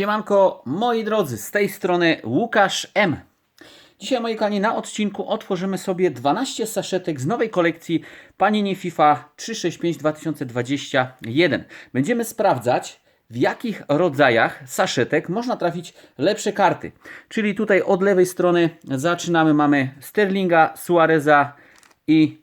Siemanko, moi drodzy, z tej strony Łukasz M. Dzisiaj, moi kochani, na odcinku otworzymy sobie 12 saszetek z nowej kolekcji Panini FIFA 365 2021. Będziemy sprawdzać, w jakich rodzajach saszetek można trafić lepsze karty. Czyli tutaj od lewej strony zaczynamy, mamy Sterlinga, Suareza i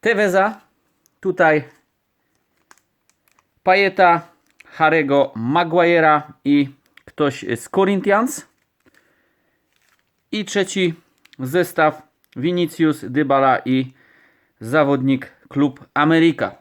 Teveza. Tutaj Pajeta, Harego, Maguire'a i ktoś z Corinthians. I trzeci zestaw Vinicius, Dybala i zawodnik Klub Ameryka.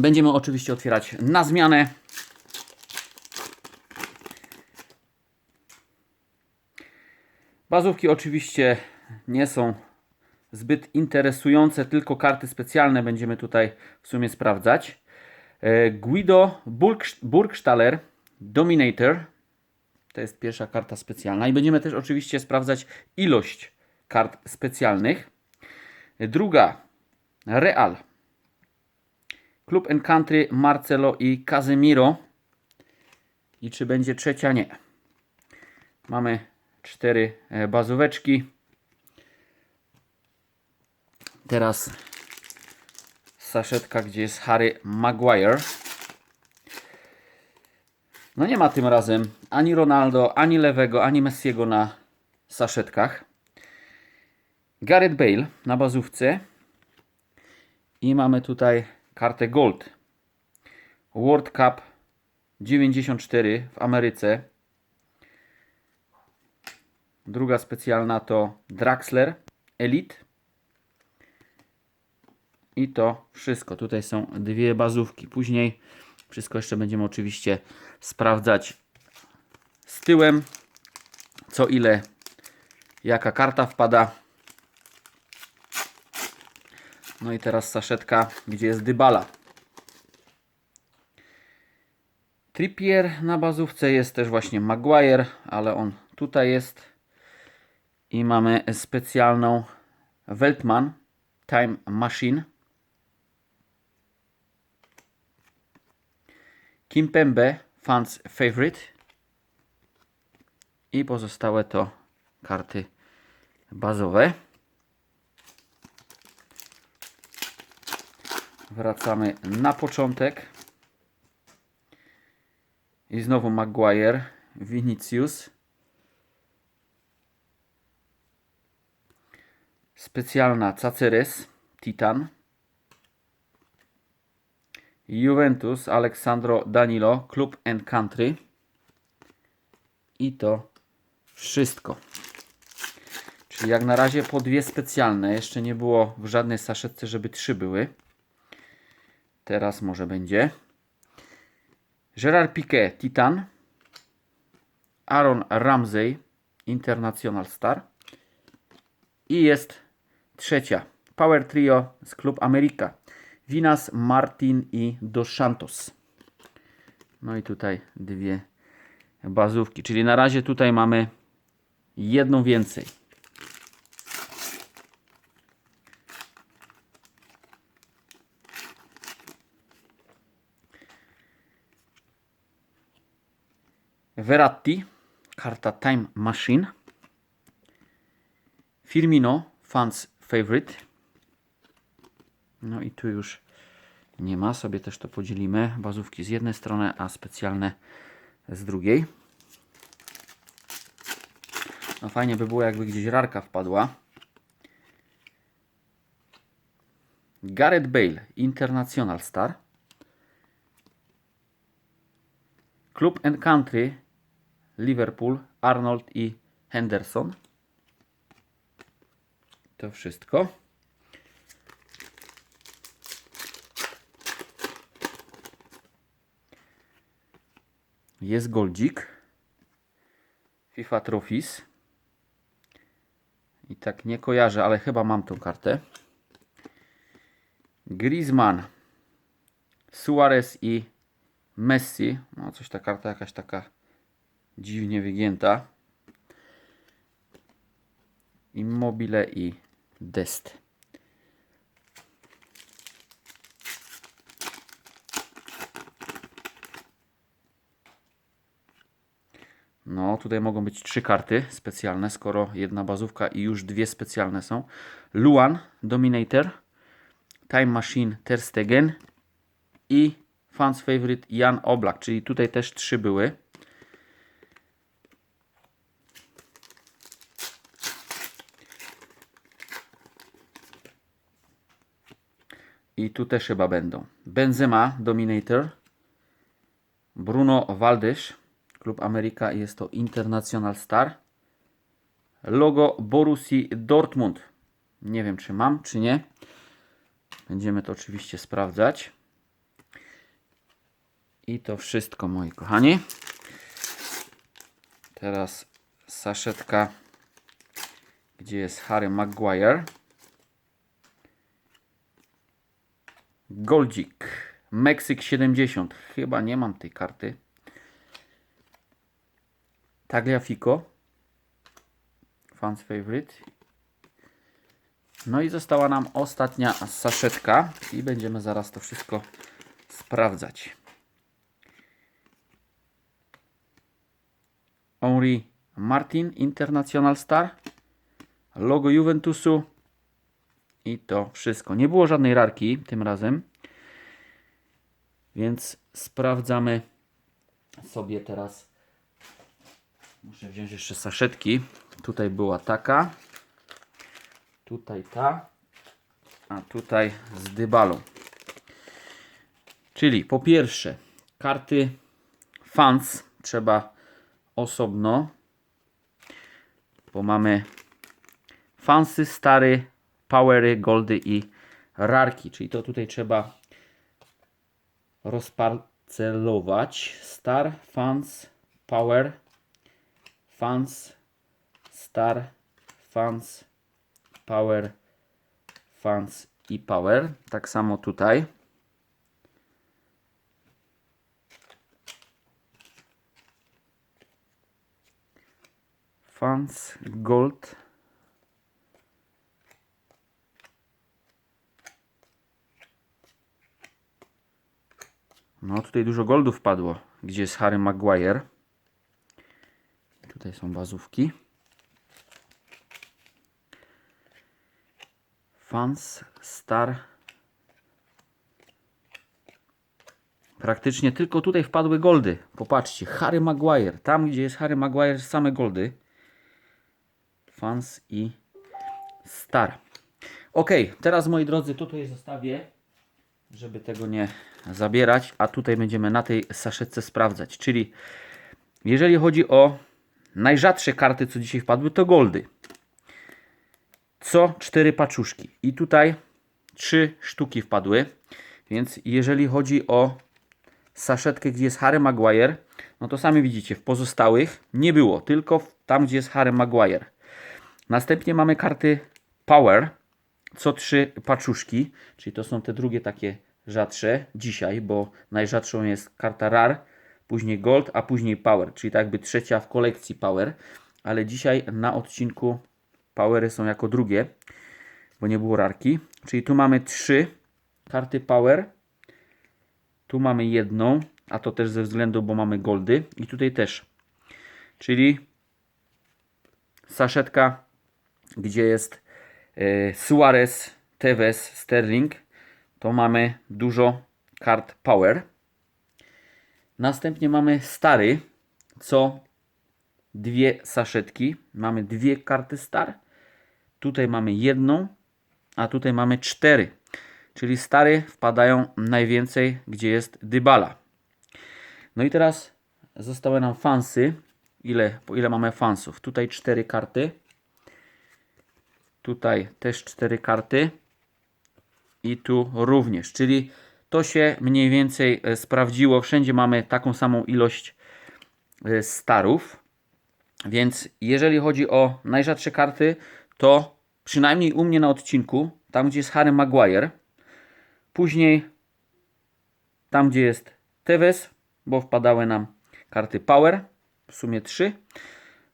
Będziemy oczywiście otwierać na zmianę. Bazówki oczywiście nie są zbyt interesujące, tylko karty specjalne będziemy tutaj w sumie sprawdzać. E, Guido Burgst- Burgstaller Dominator. To jest pierwsza karta specjalna i będziemy też oczywiście sprawdzać ilość kart specjalnych. E, Druga Real. Klub Country Marcelo i Casemiro. I czy będzie trzecia? Nie. Mamy cztery e, bazóweczki. Teraz saszetka, gdzie jest Harry Maguire. No nie ma tym razem ani Ronaldo, ani Lewego, ani Messiego na saszetkach. Gareth Bale na bazówce. I mamy tutaj kartę Gold. World Cup 94 w Ameryce. Druga specjalna to Draxler Elite. I to wszystko. Tutaj są dwie bazówki. Później wszystko jeszcze będziemy oczywiście sprawdzać z tyłem, co ile, jaka karta wpada. No i teraz saszetka, gdzie jest Dybala. Trippier na bazówce jest też właśnie Maguire, ale on tutaj jest. I mamy specjalną Weltman Time Machine. Kimpembe Fans Favorite. I pozostałe to karty bazowe. Wracamy na początek. I znowu Maguire, Vinicius. Specjalna Caceres, Titan. Juventus, Alexandro Danilo, Club and Country. I to wszystko. Czyli jak na razie po dwie specjalne. Jeszcze nie było w żadnej saszetce, żeby trzy były. Teraz może będzie. Gerard Piquet, Titan. Aaron Ramsey, International Star. I jest trzecia. Power Trio z Klub Ameryka. Vinas, Martin i Dos Santos. No i tutaj dwie bazówki. Czyli na razie tutaj mamy jedną więcej. Verratti, karta Time Machine. Firmino, fans favorite. No i tu już nie ma, sobie też to podzielimy. Bazówki z jednej strony, a specjalne z drugiej. No fajnie by było, jakby gdzieś rarka wpadła. Gareth Bale, International Star. Club and Country, Liverpool, Arnold i Henderson. To wszystko. Jest goldzik. FIFA Trophies. I tak nie kojarzę, ale chyba mam tą kartę. Griezmann, Suarez i Messi. No coś ta karta jakaś taka dziwnie wygięta. Immobile i Dest. No, tutaj mogą być trzy karty specjalne, skoro jedna bazówka i już dwie specjalne są. Luan, Dominator, Time Machine, Ter Stegen i Fans Favorite Jan Oblak, czyli tutaj też trzy były. I tu też chyba będą. Benzema, Dominator. Bruno Valdes, Klub Ameryka, jest to International Star. Logo Borussii Dortmund. Nie wiem, czy mam, czy nie. Będziemy to oczywiście sprawdzać. I to wszystko, moi kochani. Teraz saszetka, gdzie jest Harry Maguire. Goldzik. Meksyk 70. Chyba nie mam tej karty. Tagliafico. Fans favorite. No i została nam ostatnia saszetka i będziemy zaraz to wszystko sprawdzać. Henri Martin, International Star. Logo Juventusu. I to wszystko. Nie było żadnej rarki tym razem. Więc sprawdzamy sobie teraz. Muszę wziąć jeszcze saszetki. Tutaj była taka. Tutaj ta. A tutaj z dybalą. Czyli po pierwsze, karty fans trzeba osobno. Bo mamy fansy, stary, powery, goldy i rarki. Czyli to tutaj trzeba rozparcelować. Star, fans, power, fans, star, fans, power, fans i power. Tak samo tutaj. Fans, gold. No tutaj dużo goldów padło. Gdzie jest Harry Maguire? Są bazówki. Fans, Star. Praktycznie tylko tutaj wpadły goldy. Popatrzcie, Harry Maguire. Tam, gdzie jest Harry Maguire, same goldy. Fans i Star. Ok, teraz moi drodzy, tutaj zostawię, żeby tego nie zabierać, a tutaj będziemy na tej saszetce sprawdzać. Czyli jeżeli chodzi o najrzadsze karty, co dzisiaj wpadły, to goldy. Co cztery paczuszki. I tutaj trzy sztuki wpadły. Więc jeżeli chodzi o saszetkę, gdzie jest Harry Maguire, no to sami widzicie, w pozostałych nie było, tylko tam, gdzie jest Harry Maguire. Następnie mamy karty Power, co trzy paczuszki, czyli to są te drugie takie rzadsze dzisiaj, bo najrzadszą jest karta Rar, później Gold, a później Power, czyli tak jakby trzecia w kolekcji Power, ale dzisiaj na odcinku Powery są jako drugie, bo nie było rarki, czyli tu mamy trzy karty Power, tu mamy jedną, a to też ze względu, bo mamy goldy. I tutaj też, czyli saszetka, gdzie jest e, Suarez, Tevez, Sterling, to mamy dużo kart Power. Następnie mamy stary, co dwie saszetki. Mamy dwie karty star. Tutaj mamy jedną, a tutaj mamy cztery. Czyli stary wpadają najwięcej, gdzie jest Dybala. No i teraz zostały nam fansy. Ile, ile mamy fansów? Tutaj cztery karty. Tutaj też cztery karty. I tu również. Czyli to się mniej więcej e, sprawdziło. Wszędzie mamy taką samą ilość e, starów. Więc jeżeli chodzi o najrzadsze karty, to przynajmniej u mnie na odcinku, tam gdzie jest Harry Maguire, później tam gdzie jest Tevez, bo wpadały nam karty Power, w sumie trzy,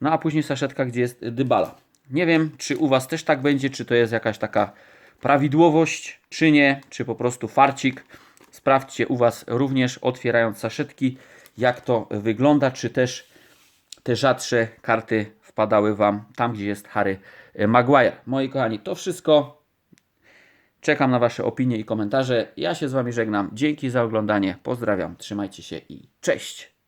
no a później saszetka, gdzie jest Dybala. Nie wiem, czy u Was też tak będzie, czy to jest jakaś taka prawidłowość, czy nie, czy po prostu farcik. Sprawdźcie u Was również, otwierając saszetki, jak to wygląda, czy też te rzadsze karty wpadały Wam tam, gdzie jest Harry Maguire. Moi kochani, to wszystko. Czekam na Wasze opinie i komentarze. Ja się z Wami żegnam. Dzięki za oglądanie. Pozdrawiam, trzymajcie się i cześć.